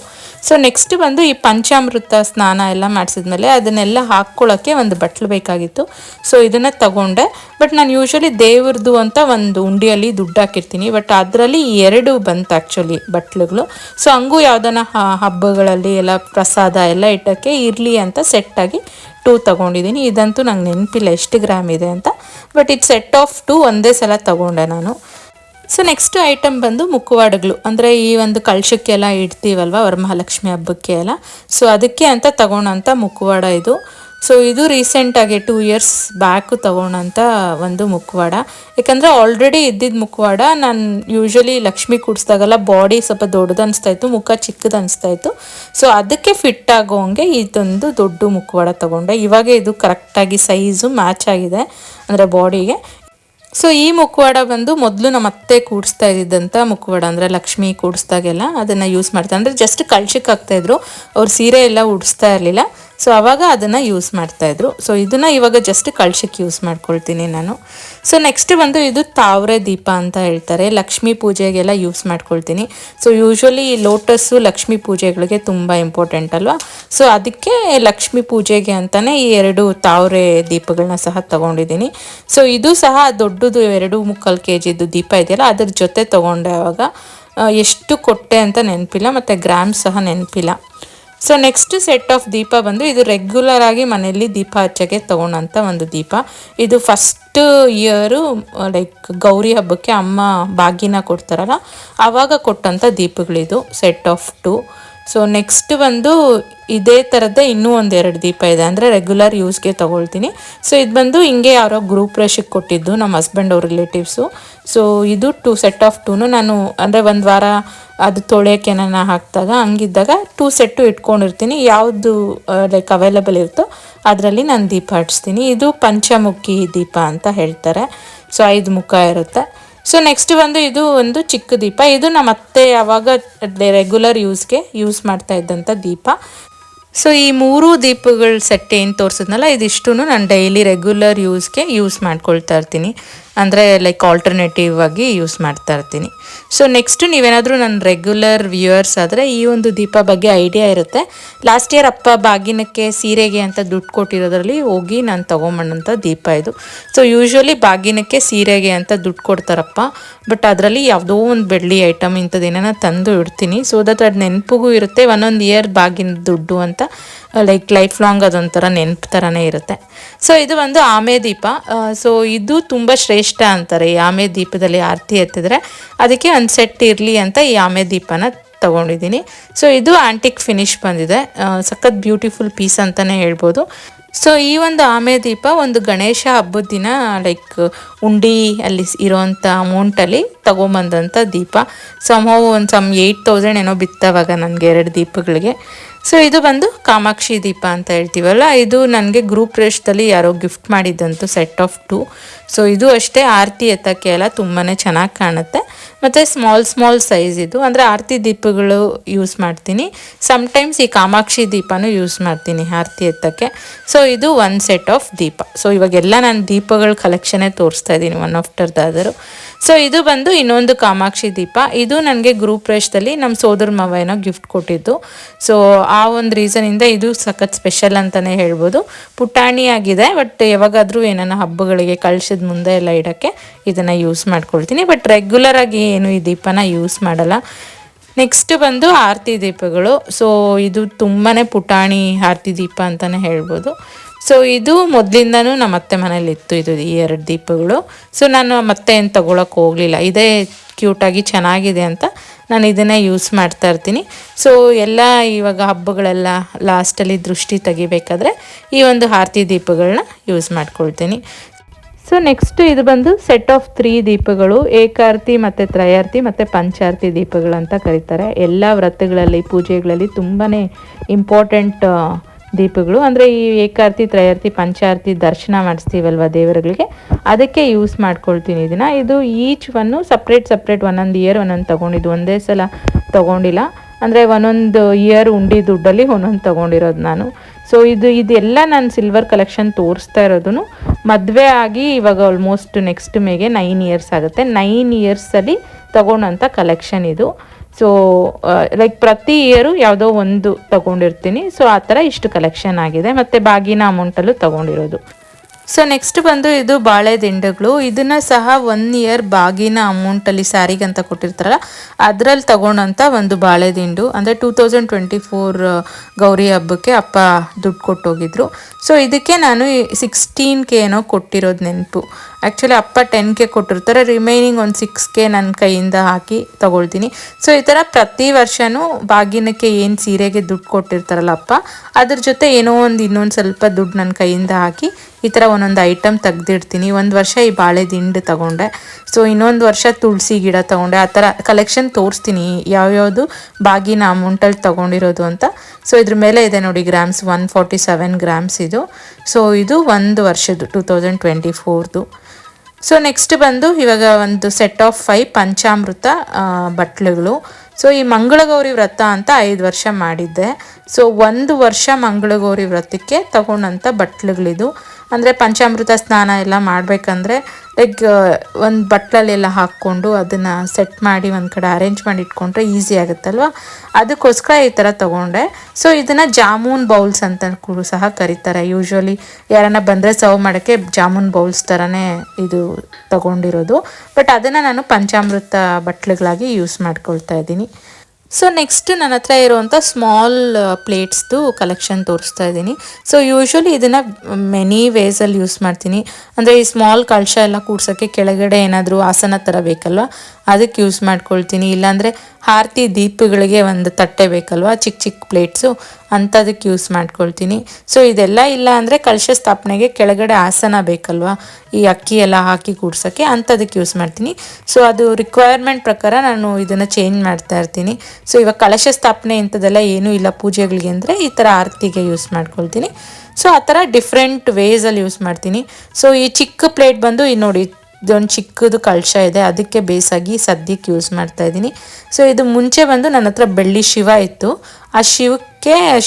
ಸೊ ನೆಕ್ಸ್ಟ್ ಬಂದು ಈ ಪಂಚಾಮೃತ ಸ್ನಾನ ಎಲ್ಲ ಮಾಡಿಸಿದ್ಮೇಲೆ ಅದನ್ನೆಲ್ಲ ಹಾಕ್ಕೊಳ್ಳೋಕ್ಕೆ ಒಂದು ಬಟ್ಲು ಬೇಕಾಗಿತ್ತು. ಸೊ ಇದನ್ನು ತಗೊಂಡೆ. ಬಟ್ ನಾನು ಯೂಶ್ವಲಿ ದೇವ್ರದ್ದು ಅಂತ ಒಂದು ಉಂಡಿಯಲ್ಲಿ ದುಡ್ಡು ಹಾಕಿರ್ತೀನಿ. ಬಟ್ ಅದರಲ್ಲಿ ಎರಡು ಬಂತು ಆ್ಯಕ್ಚುಲಿ ಬಟ್ಲುಗಳು. ಸೊ ಹಂಗೂ ಯಾವುದನ್ನ ಹಬ್ಬಗಳಲ್ಲಿ ಎಲ್ಲ ಪ್ರಸಾದ ಎಲ್ಲ ಇಟ್ಟಕ್ಕೆ ಇರಲಿ ಅಂತ ಸೆಟ್ಟಾಗಿ ಟೂ ತಗೊಂಡಿದ್ದೀನಿ. ಇದಂತೂ ನಂಗೆ ನೆನಪಿಲ್ಲ ಎಷ್ಟು ಗ್ರಾಮ್ ಇದೆ ಅಂತ. ಬಟ್ ಇದು ಸೆಟ್ ಆಫ್ ಟೂ ಒಂದೇ ಸಲ ತಗೊಂಡೆ ನಾನು. ಸೊ ನೆಕ್ಸ್ಟ್ ಐಟಮ್ ಬಂದು ಮುಖವಾಡಗಳು. ಅಂದರೆ ಈ ಒಂದು ಕಳಶಕ್ಕೆಲ್ಲ ಇಡ್ತೀವಲ್ವ, ವರಮಹಾಲಕ್ಷ್ಮಿ ಹಬ್ಬಕ್ಕೆ ಎಲ್ಲ. ಸೊ ಅದಕ್ಕೆ ಅಂತ ತಗೊಳೋಂಥ ಮುಖವಾಡ ಇದು. ಸೊ ಇದು ರೀಸೆಂಟಾಗಿ ಟೂ ಇಯರ್ಸ್ ಬ್ಯಾಕು ತಗೊಳೋಂಥ ಒಂದು ಮುಖವಾಡ ಯಾಕಂದರೆ ಆಲ್ರೆಡಿ ಇದ್ದಿದ್ದ ಮುಖವಾಡ ನಾನು ಯೂಶ್ವಲಿ ಲಕ್ಷ್ಮಿ ಕೂಡಿಸ್ದಾಗೆಲ್ಲ ಬಾಡಿ ಸ್ವಲ್ಪ ದೊಡ್ಡದು ಅನಿಸ್ತಾ ಇತ್ತು ಮುಖ ಚಿಕ್ಕದು ಅನಿಸ್ತಾ ಇತ್ತು ಸೊ ಅದಕ್ಕೆ ಫಿಟ್ ಆಗೋಂಗೆ ಇದೊಂದು ದೊಡ್ಡ ಮುಖವಾಡ ತಗೊಂಡೆ. ಇವಾಗ ಇದು ಕರೆಕ್ಟಾಗಿ ಸೈಜು ಮ್ಯಾಚ್ ಆಗಿದೆ ಅಂದರೆ ಬಾಡಿಗೆ ಸೊ ಈ ಮುಖವಾಡ ಬಂದು ಮೊದಲು ನಮ್ಮ ಅತ್ತೆ ಕೂಡಿಸ್ತಾ ಇದ್ದಿದ್ದಂಥ ಮುಖವಾಡ ಅಂದರೆ ಲಕ್ಷ್ಮಿ ಕೂಡಿಸ್ದಾಗೆಲ್ಲ ಅದನ್ನು ಯೂಸ್ ಮಾಡ್ತಾರೆ ಅಂದರೆ ಜಸ್ಟ್ ಕಳ್ಶಕ್ಕೆ ಹಾಕ್ತಾಯಿದ್ರು ಅವ್ರು ಸೀರೆ ಎಲ್ಲ ಉಡಿಸ್ತಾ ಇರಲಿಲ್ಲ. ಸೊ ಆವಾಗ ಅದನ್ನು ಯೂಸ್ ಮಾಡ್ತಾಯಿದ್ರು ಸೊ ಇದನ್ನು ಇವಾಗ ಜಸ್ಟ್ ಕಳ್ಶಕ್ಕೆ ಯೂಸ್ ಮಾಡ್ಕೊಳ್ತೀನಿ ನಾನು. ಸೊ ನೆಕ್ಸ್ಟ್ ಬಂದು ಇದು ತಾವ್ರೆ ದೀಪ ಅಂತ ಹೇಳ್ತಾರೆ. ಲಕ್ಷ್ಮೀ ಪೂಜೆಗೆಲ್ಲ ಯೂಸ್ ಮಾಡ್ಕೊಳ್ತೀನಿ. ಸೊ ಯೂಶ್ವಲಿ ಲೋಟಸ್ಸು ಲಕ್ಷ್ಮೀ ಪೂಜೆಗಳಿಗೆ ತುಂಬ ಇಂಪಾರ್ಟೆಂಟ್ ಅಲ್ವಾ? ಸೊ ಅದಕ್ಕೆ ಲಕ್ಷ್ಮೀ ಪೂಜೆಗೆ ಅಂತಲೇ ಈ ಎರಡು ತಾವ್ರೆ ದೀಪಗಳನ್ನ ಸಹ ತಗೊಂಡಿದ್ದೀನಿ. ಸೊ ಇದು ಸಹ ದೊಡ್ಡದು ಎರಡು ಮುಕ್ಕಾಲು ಕೆ ಜಿದು ದೀಪ ಇದೆಯಲ್ಲ, ಅದ್ರ ಜೊತೆ ತಗೊಂಡೆ ಅವಾಗ. ಎಷ್ಟು ಕೊಟ್ಟೆ ಅಂತ ನೆನಪಿಲ್ಲ, ಮತ್ತು ಗ್ರಾಮ್ ಸಹ ನೆನಪಿಲ್ಲ. ಸೊ ನೆಕ್ಸ್ಟ್ ಸೆಟ್ ಆಫ್ ದೀಪ ಬಂದು ಇದು ರೆಗ್ಯುಲರ್ ಆಗಿ ಮನೆಯಲ್ಲಿ ದೀಪ ಹಚ್ಚಕ್ಕೆ ತಗೊಂಡಂತ ಒಂದು ದೀಪ. ಇದು ಫಸ್ಟ್ ಇಯರು ಲೈಕ್ ಗೌರಿ ಹಬ್ಬಕ್ಕೆ ಅಮ್ಮ ಬಾಗಿನ ಕೊಡ್ತಾರಲ್ಲ ಆವಾಗ ಕೊಟ್ಟಂಥ ದೀಪಗಳಿದು set of two so next ಬಂದು ಇದೇ ಥರದ್ದೇ ಇನ್ನೂ ಒಂದೆರಡು ದೀಪ ಇದೆ. ಅಂದರೆ ರೆಗ್ಯುಲರ್ ಯೂಸ್ಗೆ ತೊಗೊಳ್ತೀನಿ. ಸೊ ಇದು ಬಂದು ಹಿಂಗೆ ಯಾರೋ ಗ್ರೂಪ್ ರೇಷಕ್ಕೆ ಕೊಟ್ಟಿದ್ದು ನಮ್ಮ ಹಸ್ಬೆಂಡ್ ಅವ್ರ ರಿಲೇಟಿವ್ಸು ಸೊ ಇದು ಟೂ ಸೆಟ್ ಆಫ್ ಟೂನು ನಾನು ಅಂದರೆ ಒಂದು ವಾರ ಅದು ತೊಳೆಯೋಕ್ಕೆ ನನ್ನ ಹಾಕಿದಾಗ ಹಂಗಿದ್ದಾಗ ಟೂ ಸೆಟ್ಟು ಇಟ್ಕೊಂಡಿರ್ತೀನಿ. ಯಾವುದು ಲೈಕ್ ಅವೈಲಬಲ್ ಇರುತ್ತೋ ಅದರಲ್ಲಿ ನಾನು ದೀಪ ಹಚ್ತೀನಿ. ಇದು ಪಂಚಮುಖಿ ದೀಪ ಅಂತ ಹೇಳ್ತಾರೆ. ಸೊ ಐದು ಮುಖ ಇರುತ್ತೆ. ಸೊ ನೆಕ್ಸ್ಟ್ ಬಂದು ಇದು ಒಂದು ಚಿಕ್ಕ ದೀಪ. ಇದು ನಮ್ಮ ಅತ್ತೆ ಯಾವಾಗ ರೆಗ್ಯುಲರ್ ಯೂಸ್ಗೆ ಯೂಸ್ ಮಾಡ್ತಾ ಇದ್ದಂಥ ದೀಪ. ಸೊ ಈ ಮೂರು ದೀಪಗಳ ಸೆಟ್ ಏನು ತೋರಿಸಿದ್ನಲ್ಲ ಇದಿಷ್ಟು ನಾನು ಡೈಲಿ ರೆಗ್ಯುಲರ್ ಯೂಸ್ಗೆ ಯೂಸ್ ಮಾಡ್ಕೊಳ್ತಾ ಇರ್ತೀನಿ. ಅಂದರೆ ಲೈಕ್ ಆಲ್ಟರ್ನೇಟಿವ್ ಆಗಿ ಯೂಸ್ ಮಾಡ್ತಾ ಇರ್ತೀನಿ. ಸೊ ನೆಕ್ಸ್ಟ್ ನೀವೇನಾದರೂ ನನ್ನ ರೆಗ್ಯುಲರ್ ವ್ಯೂಯರ್ಸ್ ಆದರೆ ಈ ಒಂದು ದೀಪ ಬಗ್ಗೆ ಐಡಿಯಾ ಇರುತ್ತೆ. ಲಾಸ್ಟ್ ಇಯರ್ ಅಪ್ಪ ಬಾಗಿನಕ್ಕೆ ಸೀರೆಗೆ ಅಂತ ದುಡ್ಡು ಕೊಟ್ಟಿರೋದ್ರಲ್ಲಿ ಹೋಗಿ ನಾನು ತೊಗೊಂಬಂದಂಥ ದೀಪ ಇದು. ಸೊ ಯೂಶ್ವಲಿ ಬಾಗಿನಕ್ಕೆ ಸೀರೆಗೆ ಅಂತ ದುಡ್ಡು ಕೊಡ್ತಾರಪ್ಪ. ಬಟ್ ಅದರಲ್ಲಿ ಯಾವುದೋ ಒಂದು ಬೆಳ್ಳಿ ಐಟಮ್ ಇಂಥದ್ದೇನೋ ತಂದು ಇಡ್ತೀನಿ. ಸೊ ದಟ್ ಅದು ನೆನಪಿಗೂ ಇರುತ್ತೆ ಒಂದೊಂದು ಇಯರ್ ಬಾಗಿನ ದುಡ್ಡು ಅಂತ. ಲೈಕ್ ಲೈಫ್ ಲಾಂಗ್ ಅದೊಂಥರ ನೆನಪು ಥರನೇ ಇರುತ್ತೆ. ಸೊ ಇದು ಒಂದು ಆಮೆ ದೀಪ. ಸೊ ಇದು ತುಂಬ ಶ್ರೇಷ್ಠ ಅಂತಾರೆ ಈ ಆಮೆ ದೀಪದಲ್ಲಿ ಆರತಿ ಎತ್ತಿದ್ರೆ. ಅದಕ್ಕೆ ಒಂದು ಸೆಟ್ ಇರಲಿ ಅಂತ ಈ ಆಮೆ ದೀಪನ ತಗೊಂಡಿದ್ದೀನಿ. ಸೊ ಇದು ಆಂಟಿಕ್ ಫಿನಿಶ್ ಬಂದಿದೆ. ಸಖತ್ ಬ್ಯೂಟಿಫುಲ್ ಪೀಸ್ ಅಂತಲೇ ಹೇಳ್ಬೋದು. ಸೊ ಈ ಒಂದು ಆಮೆ ದೀಪ ಒಂದು ಗಣೇಶ ಹಬ್ಬದ ದಿನ ಲೈಕ್ ಉಂಡಿ ಅಲ್ಲಿ ಇರೋವಂಥ ಅಮೌಂಟಲ್ಲಿ ತೊಗೊಂಬಂದಂಥ ದೀಪ. ಸಮ್ಹೌ ಒಂದು ಸಮ್ ಏಯ್ಟ್ ತೌಸಂಡ್ ಏನೋ ಬಿತ್ತವಾಗ ನನಗೆ ಎರಡು ದೀಪಗಳಿಗೆ. ಸೊ ಇದು ಬಂದು ಕಾಮಾಕ್ಷಿ ದೀಪ ಅಂತ ಹೇಳ್ತೀವಲ್ಲ, ಇದು ನನಗೆ ಗ್ರೂಪ್ ರೇಷ್ದಲ್ಲಿ ಯಾರೋ ಗಿಫ್ಟ್ ಮಾಡಿದ್ದಂತು ಸೆಟ್ ಆಫ್ ಟು ಸೊ ಇದು ಅಷ್ಟೇ ಆರತಿ ಎತ್ತಕ್ಕೆ ಎಲ್ಲ ತುಂಬಾ ಚೆನ್ನಾಗಿ ಕಾಣುತ್ತೆ. ಮತ್ತು ಸ್ಮಾಲ್ ಸ್ಮಾಲ್ ಸೈಜ್ ಇದು. ಅಂದರೆ ಆರತಿ ದೀಪಗಳು ಯೂಸ್ ಮಾಡ್ತೀನಿ. ಸಮ್ಟೈಮ್ಸ್ ಈ ಕಾಮಾಕ್ಷಿ ದೀಪನೂ ಯೂಸ್ ಮಾಡ್ತೀನಿ ಆರತಿ ಎತ್ತಕ್ಕೆ. ಸೊ ಇದು ಒಂದು ಸೆಟ್ ಆಫ್ ದೀಪ. ಸೊ ಇವಾಗೆಲ್ಲ ನಾನು ದೀಪಗಳ ಕಲೆಕ್ಷನೇ ತೋರಿಸ್ತಾ ಇದ್ದೀನಿ ಒನ್ ಆಫ್ಟರ್ದಾದರೂ ಸೊ ಇದು ಬಂದು ಇನ್ನೊಂದು ಕಾಮಾಕ್ಷಿ ದೀಪ. ಇದು ನನಗೆ ಗ್ರೂಪ್ ರೇಷ್ದಲ್ಲಿ ನಮ್ಮ ಸೋದರ ಮಾವ ಏನೋ ಗಿಫ್ಟ್ ಕೊಟ್ಟಿದ್ದು. ಸೊ ಆ ಒಂದು ರೀಸನಿಂದ ಇದು ಸಖತ್ ಸ್ಪೆಷಲ್ ಅಂತಲೇ ಹೇಳ್ಬೋದು. ಪುಟಾಣಿ ಆಗಿದೆ ಬಟ್ ಯಾವಾಗಾದರೂ ಏನಾನ ಹಬ್ಬಗಳಿಗೆ ಕಳ್ಸಿದ ಮುಂದೆ ಎಲ್ಲ ಇಡೋಕ್ಕೆ ಇದನ್ನು ಯೂಸ್ ಮಾಡ್ಕೊಳ್ತೀನಿ. ಬಟ್ ರೆಗ್ಯುಲರ್ ಆಗಿ ಏನು ಈ ದೀಪನ ಯೂಸ್ ಮಾಡಲ್ಲ. ನೆಕ್ಸ್ಟ್ ಬಂದು ಆರತಿ ದೀಪಗಳು. ಸೊ ಇದು ತುಂಬಾ ಪುಟಾಣಿ ಆರತಿ ದೀಪ ಅಂತಲೇ ಹೇಳ್ಬೋದು. ಸೊ ಇದು ಮೊದಲಿಂದನೂ ನಮ್ಮ ಅತ್ತೆ ಮನೇಲಿ ಇತ್ತು ಇದು ಈ ಎರಡು ದೀಪಗಳು. ಸೊ ನಾನು ಮತ್ತೆ ಏನು ತಗೊಳಕ್ಕೆ ಹೋಗಲಿಲ್ಲ. ಇದೇ ಕ್ಯೂಟಾಗಿ ಚೆನ್ನಾಗಿದೆ ಅಂತ ನಾನು ಇದನ್ನೇ ಯೂಸ್ ಮಾಡ್ತಾ ಇರ್ತೀನಿ. ಸೊ ಎಲ್ಲ ಇವಾಗ ಹಬ್ಬಗಳೆಲ್ಲ ಲಾಸ್ಟಲ್ಲಿ ದೃಷ್ಟಿ ತೆಗಿಬೇಕಾದ್ರೆ ಈ ಒಂದು ಆರತಿ ದೀಪಗಳನ್ನ ಯೂಸ್ ಮಾಡ್ಕೊಳ್ತೀನಿ. ಸೊ ನೆಕ್ಸ್ಟ್ ಇದು ಬಂದು ಸೆಟ್ ಆಫ್ ತ್ರೀ ದೀಪಗಳು. ಏಕಾರ್ತಿ ಮತ್ತು ತ್ರಯಾರ್ತಿ ಮತ್ತು ಪಂಚಾರ್ತಿ ದೀಪಗಳು ಅಂತ ಕರೀತಾರೆ. ಎಲ್ಲ ವ್ರತಗಳಲ್ಲಿ, ಪೂಜೆಗಳಲ್ಲಿ ತುಂಬಾ ಇಂಪಾರ್ಟೆಂಟ್ ದೀಪಗಳು. ಅಂದರೆ ಈ ಏಕಾರ್ತಿ, ತ್ರಯಾರ್ತಿ, ಪಂಚಾರ್ತಿ ದರ್ಶನ ಮಾಡಿಸ್ತೀವಲ್ವ ದೇವರುಗಳಿಗೆ? ಅದಕ್ಕೆ ಯೂಸ್ ಮಾಡ್ಕೊಳ್ತೀನಿ ಇದನ್ನು. ಇದು ಈಚ್ ಒನ್ನು ಸಪ್ರೇಟ್ ಸಪ್ರೇಟ್ ಒಂದೊಂದು ಇಯರ್ ಒಂದೊಂದು ತೊಗೊಂಡಿದ್ದು. ಒಂದೇ ಸಲ ತೊಗೊಂಡಿಲ್ಲ. ಅಂದರೆ ಒಂದೊಂದು ಇಯರ್ ಉಂಡಿ ದುಡ್ಡಲ್ಲಿ ಒಂದೊಂದು ತೊಗೊಂಡಿರೋದು ನಾನು. ಸೊ ಇದು, ಇದೆಲ್ಲ ನಾನು ಸಿಲ್ವರ್ ಕಲೆಕ್ಷನ್ ತೋರಿಸ್ತಾ ಇರೋದು ಮದುವೆ ಆಗಿ ಇವಾಗ ಆಲ್ಮೋಸ್ಟ್ ನೆಕ್ಸ್ಟ್ ಮೇಗೆ ನೈನ್ ಇಯರ್ಸ್ ಆಗುತ್ತೆ. ನೈನ್ ಇಯರ್ಸಲ್ಲಿ ತೊಗೊಂಡಂಥ ಕಲೆಕ್ಷನ್ ಇದು. ಸೊ ಲೈಕ್ ಪ್ರತಿ ಇಯರು ಯಾವುದೋ ಒಂದು ತಗೊಂಡಿರ್ತೀನಿ. ಸೊ ಆ ಥರ ಇಷ್ಟು ಕಲೆಕ್ಷನ್ ಆಗಿದೆ. ಮತ್ತು ಬಾಗಿನ ಅಮೌಂಟಲ್ಲೂ ತಗೊಂಡಿರೋದು. ಸೊ ನೆಕ್ಸ್ಟ್ ಬಂದು ಇದು ಬಾಳೆ ದಿಂಡುಗಳು. ಇದನ್ನ ಸಹ ಒನ್ ಇಯರ್ ಬಾಗಿನ ಅಮೌಂಟಲ್ಲಿ ಸ್ಯಾರಿಗೆ ಅಂತ ಕೊಟ್ಟಿರ್ತಾರಲ್ಲ, ಅದರಲ್ಲಿ ತಗೊಂಡಂಥ ಒಂದು ಬಾಳೆ ದಿಂಡು. ಅಂದರೆ two thousand twenty four Gauri ಹಬ್ಬಕ್ಕೆ ಅಪ್ಪ ದುಡ್ಡು ಕೊಟ್ಟೋಗಿದ್ರು. ಸೊ ಇದಕ್ಕೆ ನಾನು ಸಿಕ್ಸ್ಟೀನ್ ಕೆ ಏನೋ ಕೊಟ್ಟಿರೋದು ನೆನಪು. ಆ್ಯಕ್ಚುಲಿ ಅಪ್ಪ ಟೆನ್ ಕೆ ಕೊಟ್ಟಿರ್ತಾರೆ. ರಿಮೈನಿಂಗ್ ಒಂದು ಸಿಕ್ಸ್ ಕೆ ನನ್ನ ಕೈಯಿಂದ ಹಾಕಿ ತೊಗೊಳ್ತೀನಿ. ಸೊ ಈ ಥರ ಪ್ರತಿ ವರ್ಷವೂ ಬಾಗಿನಕ್ಕೆ ಏನು ಸೀರೆಗೆ ದುಡ್ಡು ಕೊಟ್ಟಿರ್ತಾರಲ್ಲ ಅಪ್ಪ, ಅದ್ರ ಜೊತೆ ಏನೋ ಒಂದು ಇನ್ನೊಂದು ಸ್ವಲ್ಪ ದುಡ್ಡು ನನ್ನ ಕೈಯಿಂದ ಹಾಕಿ ಈ ಥರ ಒಂದೊಂದು ಐಟಮ್ ತೆಗ್ದಿಡ್ತೀನಿ. ಒಂದು ವರ್ಷ ಈ ಬಾಳೆ ದಿಂಡು ತಗೊಂಡೆ. ಸೊ ಇನ್ನೊಂದು ವರ್ಷ ತುಳಸಿ ಗಿಡ ತಗೊಂಡೆ. ಆ ಥರ ಕಲೆಕ್ಷನ್ ತೋರಿಸ್ತೀನಿ. ಯಾವ್ಯಾವುದು ಬಾಗಿನ ಅಮೌಂಟಲ್ಲಿ ತೊಗೊಂಡಿರೋದು ಅಂತ. ಸೊ ಇದ್ರ ಮೇಲೆ ಇದೆ ನೋಡಿ grams one forty seven grams ಇದು. ಸೊ ಇದು ಒಂದು ವರ್ಷದ್ದು ಟೂ ತೌಸಂಡ್ ಟ್ವೆಂಟಿ ಫೋರ್ದು ಸೊ ನೆಕ್ಸ್ಟ್ ಬಂದು ಇವಾಗ ಒಂದು ಸೆಟ್ ಆಫ್ ಫೈವ್ ಪಂಚಾಮೃತ ಬಟ್ಲುಗಳು. ಸೊ ಈ ಮಂಗಳಗೌರಿ ವ್ರತ ಅಂತ ಐದು ವರ್ಷ ಮಾಡಿದ್ದೆ. ಸೊ ಒಂದು ವರ್ಷ ಮಂಗಳಗೌರಿ ವ್ರತಕ್ಕೆ ತಗೊಂಡಂಥ ಬಟ್ಲುಗಳಿದು. ಅಂದರೆ ಪಂಚಾಮೃತ ಸ್ನಾನ ಎಲ್ಲ ಮಾಡಬೇಕಂದ್ರೆ ಲೈಕ್ ಒಂದು ಬಟ್ಲಲ್ಲೆಲ್ಲ ಹಾಕ್ಕೊಂಡು ಅದನ್ನು ಸೆಟ್ ಮಾಡಿ ಒಂದು ಕಡೆ ಅರೇಂಜ್ ಮಾಡಿ ಇಟ್ಕೊಂಡ್ರೆ ಈಸಿ ಆಗುತ್ತಲ್ವ? ಅದಕ್ಕೋಸ್ಕರ ಈ ಥರ ತೊಗೊಂಡೆ. ಸೊ ಇದನ್ನು ಜಾಮೂನ್ ಬೌಲ್ಸ್ ಅಂತ ಕೂಡ ಸಹ ಕರೀತಾರೆ. ಯೂಶ್ವಲಿ ಯಾರನ್ನ ಬಂದರೆ ಸರ್ವ್ ಮಾಡೋಕ್ಕೆ ಜಾಮೂನ್ ಬೌಲ್ಸ್ ಥರನೇ ಇದು ತಗೊಂಡಿರೋದು. ಬಟ್ ಅದನ್ನು ನಾನು ಪಂಚಾಮೃತ ಬಟ್ಲುಗಳಾಗಿ ಯೂಸ್ ಮಾಡ್ಕೊಳ್ತಾ ಇದ್ದೀನಿ. ಸೊ ನೆಕ್ಸ್ಟ್ ನನ್ನ ಹತ್ರ ಇರುವಂಥ ಸ್ಮಾಲ್ ಪ್ಲೇಟ್ಸ್ದು ಕಲೆಕ್ಷನ್ ತೋರಿಸ್ತಾ ಇದ್ದೀನಿ. ಸೊ ಯೂಶ್ವಲಿ ಇದನ್ನು ಮೆನಿ ವೇಸಲ್ಲಿ ಯೂಸ್ ಮಾಡ್ತೀನಿ. ಅಂದರೆ ಈ ಸ್ಮಾಲ್ ಕಳಶ ಎಲ್ಲ ಕೂಡ್ಸೋಕ್ಕೆ ಕೆಳಗಡೆ ಏನಾದರೂ ಆಸನ ಥರ ಬೇಕಲ್ವ? ಅದಕ್ಕೆ ಯೂಸ್ ಮಾಡ್ಕೊಳ್ತೀನಿ. ಇಲ್ಲಾಂದರೆ ಆರತಿ ದೀಪಗಳಿಗೆ ಒಂದು ತಟ್ಟೆ ಬೇಕಲ್ವಾ? ಚಿಕ್ಕ ಚಿಕ್ಕ ಪ್ಲೇಟ್ಸು ಅಂಥದಕ್ಕೆ ಯೂಸ್ ಮಾಡ್ಕೊಳ್ತೀನಿ. ಸೊ ಇದೆಲ್ಲ ಇಲ್ಲ ಅಂದರೆ ಕಲಶ ಸ್ಥಾಪನೆಗೆ ಕೆಳಗಡೆ ಆಸನ ಬೇಕಲ್ವಾ? ಈ ಅಕ್ಕಿ ಎಲ್ಲ ಹಾಕಿ ಕೂಡ್ಸೋಕ್ಕೆ ಅಂಥದಕ್ಕೆ ಯೂಸ್ ಮಾಡ್ತೀನಿ. ಸೊ ಅದು ರಿಕ್ವೈರ್ಮೆಂಟ್ ಪ್ರಕಾರ ನಾನು ಇದನ್ನು ಚೇಂಜ್ ಮಾಡ್ತಾ ಇರ್ತೀನಿ. ಸೊ ಇವಾಗ ಕಲಶ ಸ್ಥಾಪನೆ ಇಂಥದ್ದೆಲ್ಲ ಏನೂ ಇಲ್ಲ ಪೂಜೆಗಳಿಗೆ ಅಂದರೆ ಈ ಥರ ಆರತಿಗೆ ಯೂಸ್ ಮಾಡ್ಕೊಳ್ತೀನಿ. ಸೊ ಆ ಥರ ಡಿಫ್ರೆಂಟ್ ವೇಸಲ್ಲಿ ಯೂಸ್ ಮಾಡ್ತೀನಿ. ಸೊ ಈ ಚಿಕ್ಕ ಪ್ಲೇಟ್ ಬಂದು ಈ ನೋಡಿ ಇದೊಂದು ಚಿಕ್ಕದು ಕಳಶ ಇದೆ, ಅದಕ್ಕೆ ಬೇಸಾಗಿ ಸದ್ಯಕ್ಕೆ ಯೂಸ್ ಮಾಡ್ತಾ ಇದ್ದೀನಿ. ಸೊ ಇದು ಮುಂಚೆ ಬಂದು ನನ್ನ ಹತ್ರ ಬೆಳ್ಳಿ ಶಿವ ಇತ್ತು. ಆ ಶಿವಕ್ಕೆ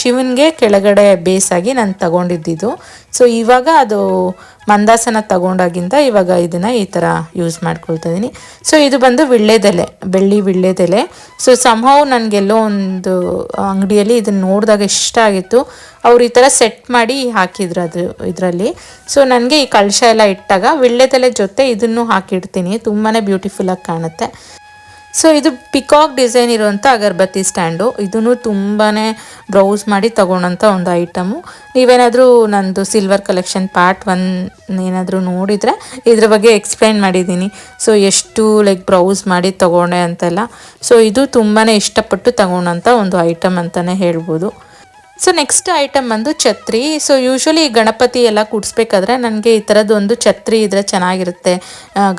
ಶಿವನಿಗೆ ಕೆಳಗಡೆ ಬೇಸಾಗಿ ನಾನು ತಗೊಂಡಿದ್ದಿದ್ದು ಸೊ ಇವಾಗ ಅದು ಮಂದಾಸನ ತಗೊಂಡಾಗಿಂದ ಇವಾಗ ಇದನ್ನು ಈ ಥರ ಯೂಸ್ ಮಾಡ್ಕೊಳ್ತಾ ಇದ್ದೀನಿ ಸೊ ಇದು ಬಂದು ವಿಳ್ಳೆದೆಲೆ, ಬೆಳ್ಳಿ ವಿಳ್ಳೆದೆಲೆ. ಸೊ ನನಗೆ ನನಗೆಲ್ಲೋ ಒಂದು ಅಂಗಡಿಯಲ್ಲಿ ಇದನ್ನು ನೋಡಿದಾಗ ಇಷ್ಟ ಆಗಿತ್ತು. ಅವ್ರು ಈ ಥರ ಸೆಟ್ ಮಾಡಿ ಹಾಕಿದ್ರು ಅದು, ಇದರಲ್ಲಿ. ಸೊ ನನಗೆ ಈ ಕಳಶ ಎಲ್ಲ ಇಟ್ಟಾಗ ವಿಳ್ಳೆದೆಲೆ ಜೊತೆ ಇದನ್ನು ಹಾಕಿಡ್ತೀನಿ. ತುಂಬಾ ಬ್ಯೂಟಿಫುಲ್ಲಾಗಿ ಕಾಣುತ್ತೆ. ಸೊ ಇದು ಪಿಕಾಕ್ ಡಿಸೈನ್ ಇರುವಂಥ ಅಗರಬತ್ತಿ ಸ್ಟ್ಯಾಂಡು ಇದನ್ನು ತುಂಬಾ ಬ್ರೌಸ್ ಮಾಡಿ ತೊಗೊಂಡಂಥ ಒಂದು ಐಟಮು ನೀವೇನಾದರೂ ನಂದು ಸಿಲ್ವರ್ ಕಲೆಕ್ಷನ್ ಪಾರ್ಟ್ ಒನ್ ಏನಾದರೂ ನೋಡಿದರೆ ಇದ್ರ ಬಗ್ಗೆ ಎಕ್ಸ್ಪ್ಲೈನ್ ಮಾಡಿದ್ದೀನಿ. ಸೊ ಎಷ್ಟು ಲೈಕ್ ಬ್ರೌಸ್ ಮಾಡಿ ತೊಗೊಂಡೆ ಅಂತೆಲ್ಲ. ಸೊ ಇದು ತುಂಬಾ ಇಷ್ಟಪಟ್ಟು ತಗೊಳೋಂಥ ಒಂದು ಐಟಮ್ ಅಂತಲೇ ಹೇಳ್ಬೋದು. ಸೊ ನೆಕ್ಸ್ಟ್ ಐಟಮ್ ಬಂದು ಛತ್ರಿ. ಸೊ ಯೂಶ್ವಲಿ ಗಣಪತಿ ಎಲ್ಲ ಕೂಡಿಸ್ಬೇಕಾದ್ರೆ ನನಗೆ ಈ ಥರದ್ದೊಂದು ಛತ್ರಿ ಇದ್ರೆ ಚೆನ್ನಾಗಿರುತ್ತೆ.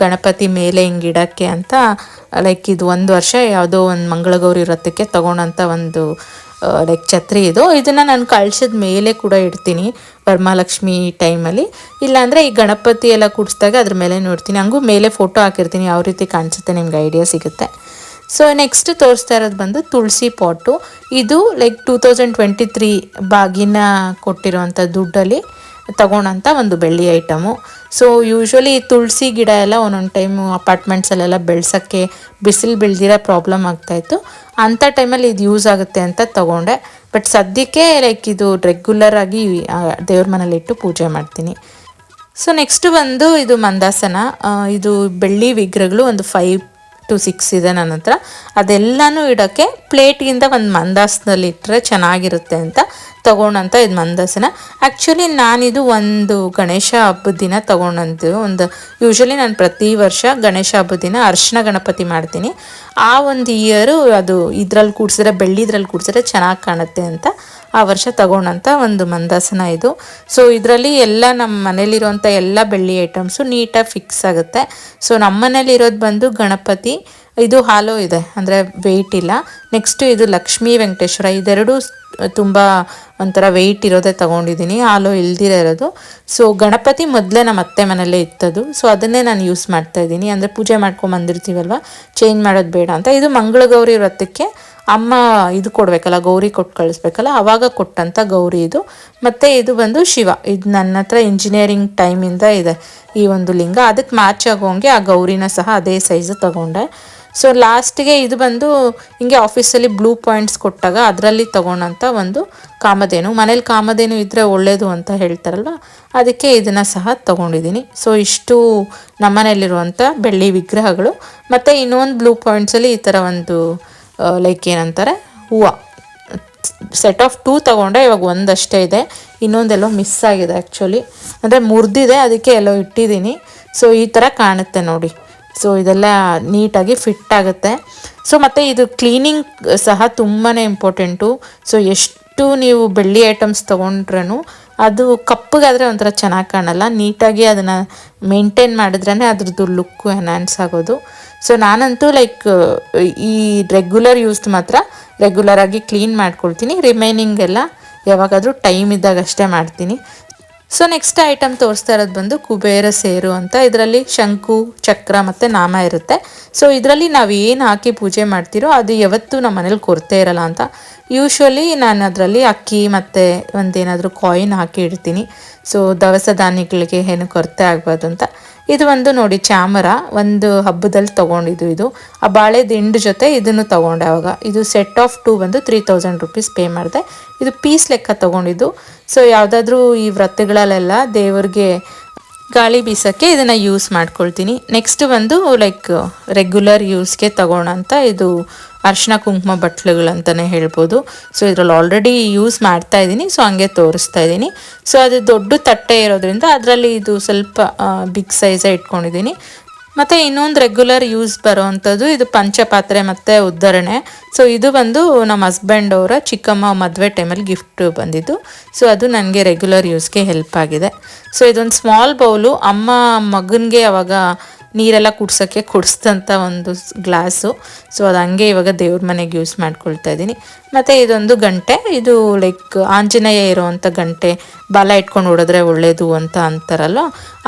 ಗಣಪತಿ ಮೇಲೆ ಹಿಂಗೆ ಇಡೋಕ್ಕೆ ಅಂತ. ಲೈಕ್ ಇದು ಒಂದು ವರ್ಷ ಯಾವುದೋ ಒಂದು ಮಂಗಳಗೌರಿ ವ್ರತಕ್ಕೆ ತೊಗೊಂಡಂಥ ಒಂದು ಲೈಕ್ ಛತ್ರಿ ಇದು. ಇದನ್ನು ನಾನು ಕಳ್ಸಿದ ಮೇಲೆ ಕೂಡ ಇಡ್ತೀನಿ ವರಮಹಾಲಕ್ಷ್ಮಿ ಟೈಮಲ್ಲಿ. ಇಲ್ಲಾಂದರೆ ಈ ಗಣಪತಿ ಎಲ್ಲ ಕೂಡಿಸಿದಾಗ ಅದ್ರ ಮೇಲೆ ನೋಡ್ತೀನಿ. ಹಂಗೂ ಮೇಲೆ ಫೋಟೋ ಹಾಕಿರ್ತೀನಿ. ಯಾವ ರೀತಿ ಕಾಣಿಸುತ್ತೆ ನಿಮ್ಗೆ ಐಡಿಯಾ ಸಿಗುತ್ತೆ. ಸೊ ನೆಕ್ಸ್ಟ್ ತೋರಿಸ್ತಾ ಇರೋದು ಬಂದು ತುಳಸಿ ಪಾಟು. ಇದು like two thousand twenty three ಬಾಗಿನ ಕೊಟ್ಟಿರೋವಂಥ ದುಡ್ಡಲ್ಲಿ ತಗೊಳಂಥ ಒಂದು ಬೆಳ್ಳಿ ಐಟಮು. ಸೊ ಯೂಶ್ವಲಿ ತುಳಸಿ ಗಿಡ ಎಲ್ಲ ಒಂದೊಂದು ಟೈಮು ಅಪಾರ್ಟ್ಮೆಂಟ್ಸಲ್ಲೆಲ್ಲ ಬೆಳೆಸೋಕ್ಕೆ ಬಿಸಿಲು ಬೀಳ್ದಿರೋ ಪ್ರಾಬ್ಲಮ್ ಆಗ್ತಾಯಿತ್ತು ಅಂಥ ಟೈಮಲ್ಲಿ ಇದು ಯೂಸ್ ಆಗುತ್ತೆ ಅಂತ ತಗೊಂಡೆ. ಬಟ್ ಸದ್ಯಕ್ಕೆ ಲೈಕ್ ಇದು ರೆಗ್ಯುಲರ್ ಆಗಿ ದೇವ್ರ ಮನೇಲಿ ಇಟ್ಟು ಪೂಜೆ ಮಾಡ್ತೀನಿ. ಸೊ ನೆಕ್ಸ್ಟ್ ಬಂದು ಇದು ಮಂದಾಸನ. ಇದು ಬೆಳ್ಳಿ ವಿಗ್ರಹಗಳು ಒಂದು ಫೈವ್ ಟು ಸಿಕ್ಸ್ ಇದೆ ನನ್ನ ಹತ್ರ. ಅದೆಲ್ಲನೂ ಇಡೋಕ್ಕೆ ಪ್ಲೇಟಿಂದ ಒಂದು ಮಂದಾಸನಲ್ಲಿ ಇಟ್ಟರೆ ಚೆನ್ನಾಗಿರುತ್ತೆ ಅಂತ ತಗೊಂಡಂತ ಇದು ಮಂದಾಸನ. ಆ್ಯಕ್ಚುಲಿ ನಾನಿದು ಒಂದು ಗಣೇಶ ಹಬ್ಬದ ದಿನ ತೊಗೊಂಡಂತು ಒಂದು ಯೂಶ್ವಲಿ ನಾನು ಪ್ರತಿ ವರ್ಷ ಗಣೇಶ ಹಬ್ಬದ ದಿನ ಅರ್ಶಿನ ಗಣಪತಿ ಮಾಡ್ತೀನಿ. ಆ ಒಂದು ಇಯರು ಅದು ಇದ್ರಲ್ಲಿ ಕೂಡ್ಸಿದ್ರೆ ಬೆಳ್ಳಿದ್ರಲ್ಲಿ ಕೂಡಿಸಿದ್ರೆ ಚೆನ್ನಾಗಿ ಕಾಣುತ್ತೆ ಅಂತ ಆ ವರ್ಷ ತಗೊಂಡಂಥ ಒಂದು ಮಂದಾಸನ ಇದು. ಸೊ ಇದರಲ್ಲಿ ಎಲ್ಲ ನಮ್ಮ ಮನೇಲಿರುವಂಥ ಎಲ್ಲ ಬೆಳ್ಳಿ ಐಟಮ್ಸು ನೀಟಾಗಿ ಫಿಕ್ಸ್ ಆಗುತ್ತೆ. ಸೊ ನಮ್ಮ ಮನೇಲಿರೋದು ಬಂದು ಗಣಪತಿ, ಇದು ಹಾಲೋ ಇದೆ. ಅಂದರೆ ವೆಯ್ಟ್ ಇಲ್ಲ. ನೆಕ್ಸ್ಟು ಇದು ಲಕ್ಷ್ಮೀ ವೆಂಕಟೇಶ್ವರ ಇದೆರಡು ತುಂಬ ಒಂಥರ ವೆಯ್ಟ್ ಇರೋದೇ ತೊಗೊಂಡಿದ್ದೀನಿ. ಹಾಲು, ಇಲ್ದಿರ ಇರೋದು. ಸೊ ಗಣಪತಿ ಮೊದಲೇ ನಮ್ಮ ಅತ್ತೆ ಮನೆಯಲ್ಲೇ ಇತ್ತದು. ಸೊ ಅದನ್ನೇ ನಾನು ಯೂಸ್ ಮಾಡ್ತಾ ಇದ್ದೀನಿ. ಅಂದರೆ ಪೂಜೆ ಮಾಡ್ಕೊಂಡು ಬಂದಿರ್ತೀವಲ್ವ? ಚೇಂಜ್ ಮಾಡೋದು ಬೇಡ ಅಂತ. ಇದು ಮಂಗಳಗೌರಿ ವ್ರತಕ್ಕೆ ಅಮ್ಮ ಇದು ಕೊಡಬೇಕಲ್ಲ, ಗೌರಿ ಕೊಟ್ಟು ಕಳಿಸ್ಬೇಕಲ್ಲ ಆವಾಗ ಕೊಟ್ಟಂಥ ಗೌರಿ ಇದು. ಮತ್ತು ಇದು ಬಂದು ಶಿವ. ಇದು ನನ್ನ ಹತ್ರ ಇಂಜಿನಿಯರಿಂಗ್ ಟೈಮಿಂದ ಇದೆ ಈ ಒಂದು ಲಿಂಗ. ಅದಕ್ಕೆ ಮ್ಯಾಚ್ ಆಗೋಂಗೆ ಆ ಗೌರಿನ ಸಹ ಅದೇ ಸೈಜು ತಗೊಂಡೆ. ಸೊ ಲಾಸ್ಟಿಗೆ ಇದು ಬಂದು ಹಿಂಗೆ ಆಫೀಸಲ್ಲಿ ಬ್ಲೂ ಪಾಯಿಂಟ್ಸ್ ಕೊಟ್ಟಾಗ ಅದರಲ್ಲಿ ತಗೊಳ್ಳೋಂಥ ಒಂದು ಕಾಮಧೇನು. ಮನೇಲಿ ಕಾಮಧೇನು ಇದ್ದರೆ ಒಳ್ಳೆಯದು ಅಂತ ಹೇಳ್ತಾರಲ್ವ ಅದಕ್ಕೆ ಇದನ್ನು ಸಹ ತಗೊಂಡಿದ್ದೀನಿ. ಸೊ ಇಷ್ಟು ನಮ್ಮನೇಲಿರುವಂಥ ಬೆಳ್ಳಿ ವಿಗ್ರಹಗಳು. ಮತ್ತು ಇನ್ನೊಂದು ಬ್ಲೂ ಪಾಯಿಂಟ್ಸಲ್ಲಿ ಈ ಥರ ಒಂದು ಲೈಕ್ ಏನಂತಾರೆ, ಹೂವು. ಸೆಟ್ ಆಫ್ ಟೂ ತಗೊಂಡೆ, ಇವಾಗ ಒಂದಷ್ಟೇ ಇದೆ. ಇನ್ನೊಂದೆಲ್ಲೋ ಮಿಸ್ ಆಗಿದೆ ಆ್ಯಕ್ಚುಲಿ ಅಂದರೆ ಮುರಿದಿದೆ, ಅದಕ್ಕೆ ಎಲ್ಲೋ ಇಟ್ಟಿದ್ದೀನಿ. ಸೊ ಈ ಥರ ಕಾಣುತ್ತೆ ನೋಡಿ. ಸೊ ಇದೆಲ್ಲ ನೀಟಾಗಿ ಫಿಟ್ ಆಗುತ್ತೆ. ಸೊ ಮತ್ತು ಇದು ಕ್ಲೀನಿಂಗ್ ಸಹ ತುಂಬಾ ಇಂಪಾರ್ಟೆಂಟು ಸೊ ಎಷ್ಟು ನೀವು ಬೆಳ್ಳಿ ಐಟಮ್ಸ್ ತೊಗೊಂಡ್ರೂ ಅದು ಕಪ್ಪಗಾದರೆ ಒಂಥರ ಚೆನ್ನಾಗಿ ಕಾಣಲ್ಲ. ನೀಟಾಗಿ ಅದನ್ನು ಮೇಂಟೈನ್ ಮಾಡಿದ್ರೇ ಅದ್ರದ್ದು ಲುಕ್ಕು ಎನ್ಹಾನ್ಸ್ ಆಗೋದು. ಸೊ ನಾನಂತೂ ಲೈಕ್ ಈ ರೆಗ್ಯುಲರ್ ಯೂಸ್ ಮಾತ್ರ ರೆಗ್ಯುಲರಾಗಿ ಕ್ಲೀನ್ ಮಾಡ್ಕೊಳ್ತೀನಿ. ರಿಮೈನಿಂಗ್ ಎಲ್ಲ ಯಾವಾಗಾದರೂ ಟೈಮ್ ಇದ್ದಾಗ ಅಷ್ಟೇ ಮಾಡ್ತೀನಿ. ಸೊ ನೆಕ್ಸ್ಟ್ ಐಟಮ್ ತೋರಿಸ್ತಾ ಇರೋದು ಬಂದು ಕುಬೇರ ಸೇರು ಅಂತ. ಇದರಲ್ಲಿ ಶಂಕು, ಚಕ್ರ ಮತ್ತು ನಾಮ ಇರುತ್ತೆ. ಸೊ ಇದರಲ್ಲಿ ನಾವು ಏನು ಹಾಕಿ ಪೂಜೆ ಮಾಡ್ತೀರೋ ಅದು ಯಾವತ್ತೂ ನಮ್ಮ ಮನೇಲಿ ಕೊರತೆ ಇರಲ್ಲ ಅಂತ. ಯೂಶ್ವಲಿ ನಾನು ಅದರಲ್ಲಿ ಅಕ್ಕಿ ಮತ್ತು ಒಂದೇನಾದರೂ ಕಾಯಿನ್ ಹಾಕಿ ಇಡ್ತೀನಿ. ಸೊ ದವಸ ಧಾನ್ಯಗಳಿಗೆ ಏನು ಕೊರತೆ ಆಗ್ಬಾರ್ದು ಅಂತ. ಇದು ಒಂದು ನೋಡಿ, ಚಾಮರ ಒಂದು ಹಬ್ಬದಲ್ಲಿ ತೊಗೊಂಡಿದ್ದು ಇದು. ಆ ಬಾಳೆ ದಿಂಡು ಜೊತೆ ಇದನ್ನು ತೊಗೊಂಡೆ ಅವಾಗ. ಇದು ಸೆಟ್ ಆಫ್ ಟೂ ಬಂದು ತ್ರೀ ತೌಸಂಡ್ ರುಪೀಸ್ ಪೇ ಮಾಡಿದೆ. ಇದು ಪೀಸ್ ಲೆಕ್ಕ ತೊಗೊಂಡಿದ್ದು. ಸೊ ಯಾವುದಾದ್ರೂ ಈ ವ್ರತಗಳಲ್ಲೆಲ್ಲ ದೇವ್ರಿಗೆ ಗಾಳಿ ಬೀಸೋಕ್ಕೆ ಇದನ್ನು ಯೂಸ್ ಮಾಡ್ಕೊಳ್ತೀನಿ. ನೆಕ್ಸ್ಟ್ ಬಂದು ಲೈಕ್ ರೆಗ್ಯುಲರ್ ಯೂಸ್ಗೆ ತಗೊಳ್ಳೋಂತ ಇದು ಅರ್ಶಿನ ಕುಂಕುಮ ಬಟ್ಲುಗಳಂತಲೇ ಹೇಳ್ಬೋದು. ಸೊ ಇದರಲ್ಲಿ ಆಲ್ರೆಡಿ ಯೂಸ್ ಮಾಡ್ತಾ ಇದ್ದೀನಿ. ಸೊ ಹಂಗೆ ತೋರಿಸ್ತಾ ಇದ್ದೀನಿ. ಸೊ ಅದು ದೊಡ್ಡ ತಟ್ಟೆ ಇರೋದ್ರಿಂದ ಅದರಲ್ಲಿ ಇದು ಸ್ವಲ್ಪ ಬಿಗ್ ಸೈಜೇ ಇಟ್ಕೊಂಡಿದ್ದೀನಿ. ಮತ್ತು ಇನ್ನೊಂದು ರೆಗ್ಯುಲರ್ ಯೂಸ್ ಬರೋವಂಥದ್ದು ಇದು ಪಂಚಪಾತ್ರೆ ಮತ್ತು ಉದ್ಧರಣೆ. ಸೊ ಇದು ಬಂದು ನಮ್ಮ ಹಸ್ಬೆಂಡ್ ಅವರ ಚಿಕ್ಕಮ್ಮ ಮದುವೆ ಟೈಮಲ್ಲಿ ಗಿಫ್ಟ್ ಬಂದಿದ್ದು. ಸೊ ಅದು ನನಗೆ ರೆಗ್ಯುಲರ್ ಯೂಸ್ಗೆ ಹೆಲ್ಪ್ ಆಗಿದೆ. ಸೊ ಇದೊಂದು ಸ್ಮಾಲ್ ಬೌಲು ಅಮ್ಮ ಮಗನಿಗೆ ಅವಾಗ ನೀರೆಲ್ಲ ಕುಡ್ಸೋಕ್ಕೆ ಕುಡಿಸ್ದಂಥ ಒಂದು ಗ್ಲಾಸು ಸೊ ಅದು ಹಂಗೆ ಇವಾಗ ದೇವ್ರ ಮನೆಗೆ ಯೂಸ್ ಮಾಡ್ಕೊಳ್ತಾ ಇದ್ದೀನಿ. ಮತ್ತು ಇದೊಂದು ಗಂಟೆ. ಇದು ಲೈಕ್ ಆಂಜನೇಯ ಇರೋವಂಥ ಗಂಟೆ. ಬಾಲ ಇಟ್ಕೊಂಡು ಹೊಡೆದ್ರೆ ಒಳ್ಳೆಯದು ಅಂತ ಅಂತಾರಲ್ಲ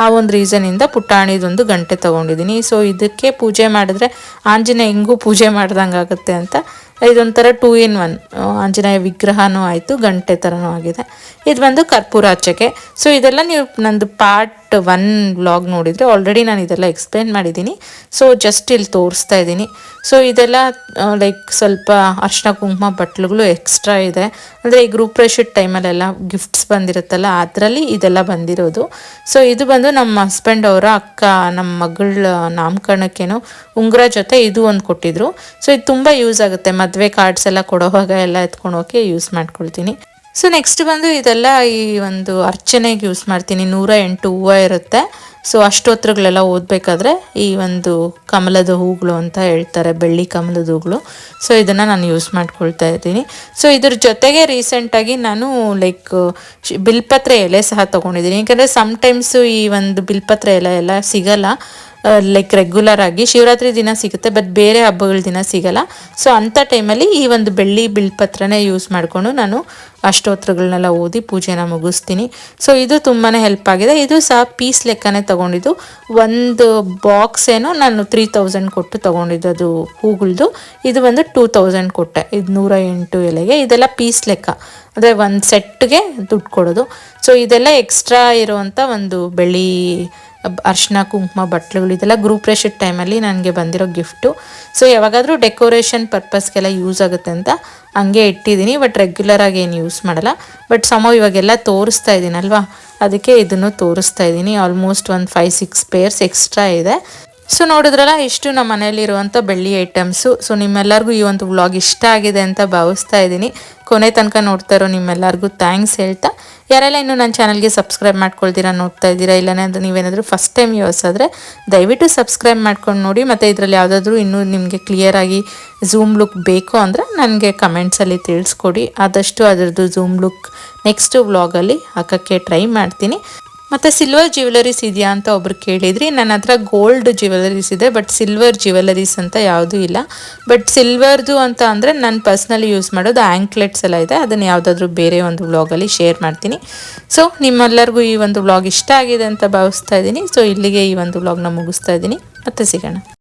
ಆ ಒಂದು ರೀಸನಿಂದ ಪುಟಾಣಿದೊಂದು ಗಂಟೆ ತೊಗೊಂಡಿದ್ದೀನಿ. ಸೊ ಇದಕ್ಕೆ ಪೂಜೆ ಮಾಡಿದ್ರೆ ಆಂಜನೇಯ ಹೆಂಗೂ ಪೂಜೆ ಮಾಡ್ದಂಗೆ ಆಗುತ್ತೆ ಅಂತ. ಇದೊಂಥರ ಟೂ ಇನ್ ಒನ್ ಆಂಜನೇಯ ವಿಗ್ರಹನೂ ಆಯಿತು, ಗಂಟೆ ಥರನೂ ಆಗಿದೆ. ಇದು ಬಂದು ಕರ್ಪೂರ ಹಚ್ಚಕ್ಕೆ ಸೊ ಇದೆಲ್ಲ ನೀವು ನಂದು ಪಾರ್ಟ್ ಒನ್ ವ್ಲಾಗ್ ನೋಡಿದರೆ ಆಲ್ರೆಡಿ ನಾನು ಇದೆಲ್ಲ ಎಕ್ಸ್ಪ್ಲೇನ್ ಮಾಡಿದ್ದೀನಿ. ಸೊ ಜಸ್ಟ್ ಇಲ್ಲಿ ತೋರಿಸ್ತಾ ಇದ್ದೀನಿ. ಸೊ ಇದೆಲ್ಲ ಲೈಕ್ ಸ್ವಲ್ಪ ಅರ್ಶಿನ ಕುಂಕುಮ ಬಟ್ಲುಗಳು ಎಕ್ಸ್ಟ್ರಾ ಇದೆ. ಅಂದರೆ ಈ ಗ್ರೂಪ್ ಪ್ರೆಷರ್ ಟೈಮಲ್ಲೆಲ್ಲ ಗಿಫ್ಟ್ಸ್ ಬಂದಿರುತ್ತಲ್ಲ, ಅದರಲ್ಲಿ ಇದೆಲ್ಲ ಬಂದಿರೋದು. ಸೊ ಇದು ಬಂದು ನಮ್ಮ ಹಸ್ಬೆಂಡ್ ಅವರ ಅಕ್ಕ, ನಮ್ಮ ಮಗಳ ನಾಮಕರಣಕ್ಕೇನೋ ಉಂಗುರ ಜೊತೆ ಇದು ಒಂದು ಕೊಟ್ಟಿದ್ರು. ಸೊ ಇದು ತುಂಬ ಯೂಸ್ ಆಗುತ್ತೆ. ಮದುವೆ ಕಾರ್ಡ್ಸ್ ಎಲ್ಲ ಕೊಡೋವಾಗ ಎಲ್ಲ ಎತ್ಕೊಂಡು ಹೋಗಿ ಯೂಸ್ ಮಾಡ್ಕೊಳ್ತೀನಿ. ಸೊ ನೆಕ್ಸ್ಟ್ ಬಂದು ಇದೆಲ್ಲ ಈ ಒಂದು ಅರ್ಚನೆಗೆ ಯೂಸ್ ಮಾಡ್ತೀನಿ. ನೂರ ಎಂಟು ಹೂವು ಇರುತ್ತೆ. ಸೊ ಅಷ್ಟೋತ್ರಗಳೆಲ್ಲ ಓದಬೇಕಾದ್ರೆ ಈ ಒಂದು ಕಮಲದ ಹೂಗಳು ಅಂತ ಹೇಳ್ತಾರೆ, ಬೆಳ್ಳಿ ಕಮಲದ ಹೂಗಳು. ಸೊ ಇದನ್ನು ನಾನು ಯೂಸ್ ಮಾಡ್ಕೊಳ್ತಾ ಇದ್ದೀನಿ. ಸೊ ಇದ್ರ ಜೊತೆಗೆ ರೀಸೆಂಟಾಗಿ ನಾನು ಲೈಕ್ ಬಿಲ್ಪತ್ರೆ ಎಲೆ ಸಹ ತೊಗೊಂಡಿದ್ದೀನಿ. ಯಾಕಂದರೆ ಸಮ್ಟೈಮ್ಸು ಈ ಒಂದು ಬಿಲ್ಪತ್ರೆ ಎಲೆ ಎಲ್ಲ ಸಿಗಲ್ಲ. ಲೈಕ್ ರೆಗ್ಯುಲರ್ ಆಗಿ ಶಿವರಾತ್ರಿ ದಿನ ಸಿಗುತ್ತೆ ಬಟ್ ಬೇರೆ ಹಬ್ಬಗಳ ದಿನ ಸಿಗಲ್ಲ. ಸೊ ಅಂಥ ಟೈಮಲ್ಲಿ ಈ ಒಂದು ಬೆಳ್ಳಿ ಬಿಲ್ಪತ್ರನೇ ಯೂಸ್ ಮಾಡಿಕೊಂಡು ನಾನು ಅಷ್ಟೋತ್ರಗಳನ್ನೆಲ್ಲ ಓದಿ ಪೂಜೆನ ಮುಗಿಸ್ತೀನಿ. ಸೊ ಇದು ತುಂಬಾ ಹೆಲ್ಪ್ ಆಗಿದೆ. ಇದು ಸಹ ಪೀಸ್ ಲೆಕ್ಕನೇ ತೊಗೊಂಡಿದ್ದು. ಒಂದು ಬಾಕ್ಸ್ ಏನೋ ನಾನು ತ್ರೀ ತೌಸಂಡ್ ಕೊಟ್ಟು ತೊಗೊಂಡಿದ್ದು ಅದು ಹೂಗಳ್ದು. ಇದು ಒಂದು ಟೂ ತೌಸಂಡ್ ಕೊಟ್ಟೆ. ಇದು ನೂರ ಎಂಟು ಎಲೆಗೆ. ಇದೆಲ್ಲ ಪೀಸ್ ಲೆಕ್ಕ. ಅಂದರೆ ಒಂದು ಸೆಟ್ಗೆ ದುಡ್ಡು ಕೊಡೋದು. ಸೊ ಇದೆಲ್ಲ ಎಕ್ಸ್ಟ್ರಾ ಇರುವಂಥ ಒಂದು ಬೆಳ್ಳಿ ಅರ್ಶಿನ, ಕುಂಕುಮ, ಬಟ್ಲುಗಳು ಇದೆಲ್ಲ ಗ್ರೂಪ್ ರೇಷಿಟ್ ಟೈಮಲ್ಲಿ ನನಗೆ ಬಂದಿರೋ ಗಿಫ್ಟು ಸೊ ಯಾವಾಗಾದರೂ ಡೆಕೋರೇಷನ್ ಪರ್ಪಸ್ಗೆಲ್ಲ ಯೂಸ್ ಆಗುತ್ತೆ ಅಂತ ಹಂಗೆ ಇಟ್ಟಿದ್ದೀನಿ ಬಟ್ ರೆಗ್ಯುಲರಾಗಿ ಏನು ಯೂಸ್ ಮಾಡಲ್ಲ. ಬಟ್ ಸಮ ಇವಾಗೆಲ್ಲ ತೋರಿಸ್ತಾ ಇದ್ದೀನಲ್ವಾ ಅದಕ್ಕೆ ಇದನ್ನು ತೋರಿಸ್ತಾ ಇದ್ದೀನಿ. ಆಲ್ಮೋಸ್ಟ್ ಒಂದು ಫೈವ್ ಸಿಕ್ಸ್ ಪೇರ್ಸ್ ಎಕ್ಸ್ಟ್ರಾ ಇದೆ. ಸೊ ನೋಡಿದ್ರಲ್ಲ, ಇಷ್ಟು ನಮ್ಮ ಮನೆಯಲ್ಲಿರುವಂಥ ಬೆಳ್ಳಿ ಐಟಮ್ಸು ಸೊ ನಿಮ್ಮೆಲ್ಲರಿಗೂ ಈ ಒಂದು ವ್ಲಾಗ್ ಇಷ್ಟ ಆಗಿದೆ ಅಂತ ಭಾವಿಸ್ತಾ ಇದ್ದೀನಿ. ಕೊನೆ ತನಕ ನೋಡ್ತಾ ಇರೋ ನಿಮ್ಮೆಲ್ಲರಿಗೂ ಥ್ಯಾಂಕ್ಸ್ ಹೇಳ್ತಾ. ಯಾರೆಲ್ಲ ಇನ್ನೂ ನನ್ನ ಚಾನಲ್ಗೆ ಸಬ್ಸ್ಕ್ರೈಬ್ ಮಾಡ್ಕೊಳ್ತೀರಾ ನೋಡ್ತಾ ಇದ್ದೀರಾ, ಇಲ್ಲನೇ ಅದು ನೀವೇನಾದರೂ ಫಸ್ಟ್ ಟೈಮ್ ಯೂಸ್ ಆದರೆ ದಯವಿಟ್ಟು ಸಬ್ಸ್ಕ್ರೈಬ್ ಮಾಡ್ಕೊಂಡು ನೋಡಿ. ಮತ್ತು ಇದರಲ್ಲಿ ಯಾವುದಾದ್ರೂ ಇನ್ನೂ ನಿಮಗೆ ಕ್ಲಿಯರಾಗಿ ಝೂಮ್ ಲುಕ್ ಬೇಕು ಅಂದರೆ ನನಗೆ ಕಮೆಂಟ್ಸಲ್ಲಿ ತಿಳಿಸ್ಕೊಡಿ. ಆದಷ್ಟು ಅದರದ್ದು ಝೂಮ್ ಲುಕ್ ನೆಕ್ಸ್ಟ್ ವ್ಲಾಗಲ್ಲಿ ಹಾಕೋಕ್ಕೆ ಟ್ರೈ ಮಾಡ್ತೀನಿ. ಮತ್ತು ಸಿಲ್ವರ್ ಜ್ಯುವೆಲರೀಸ್ ಇದೆಯಾ ಅಂತ ಒಬ್ರು ಕೇಳಿದ್ರಿ. ನನ್ನ ಹತ್ರ ಗೋಲ್ಡ್ ಜ್ಯುವೆಲರೀಸ್ ಇದೆ ಬಟ್ ಸಿಲ್ವರ್ ಜ್ಯುವೆಲರೀಸ್ ಅಂತ ಯಾವುದೂ ಇಲ್ಲ. ಬಟ್ ಸಿಲ್ವರ್ದು ಅಂತ ಅಂದರೆ ನಾನು ಪರ್ಸ್ನಲಿ ಯೂಸ್ ಮಾಡೋದು ಆ್ಯಂಕ್ಲೆಟ್ಸ್ ಎಲ್ಲ ಇದೆ. ಅದನ್ನು ಯಾವುದಾದ್ರೂ ಬೇರೆ ಒಂದು ವ್ಲಾಗಲ್ಲಿ ಶೇರ್ ಮಾಡ್ತೀನಿ. ಸೊ ನಿಮ್ಮೆಲ್ಲರಿಗೂ ಈ ಒಂದು ವ್ಲಾಗ್ ಇಷ್ಟ ಆಗಿದೆ ಅಂತ ಭಾವಿಸ್ತಾ ಇದ್ದೀನಿ. ಸೊ ಇಲ್ಲಿಗೆ ಈ ಒಂದು ವ್ಲಾಗ್ನ ಮುಗಿಸ್ತಾ ಇದ್ದೀನಿ. ಮತ್ತೆ ಸಿಗೋಣ.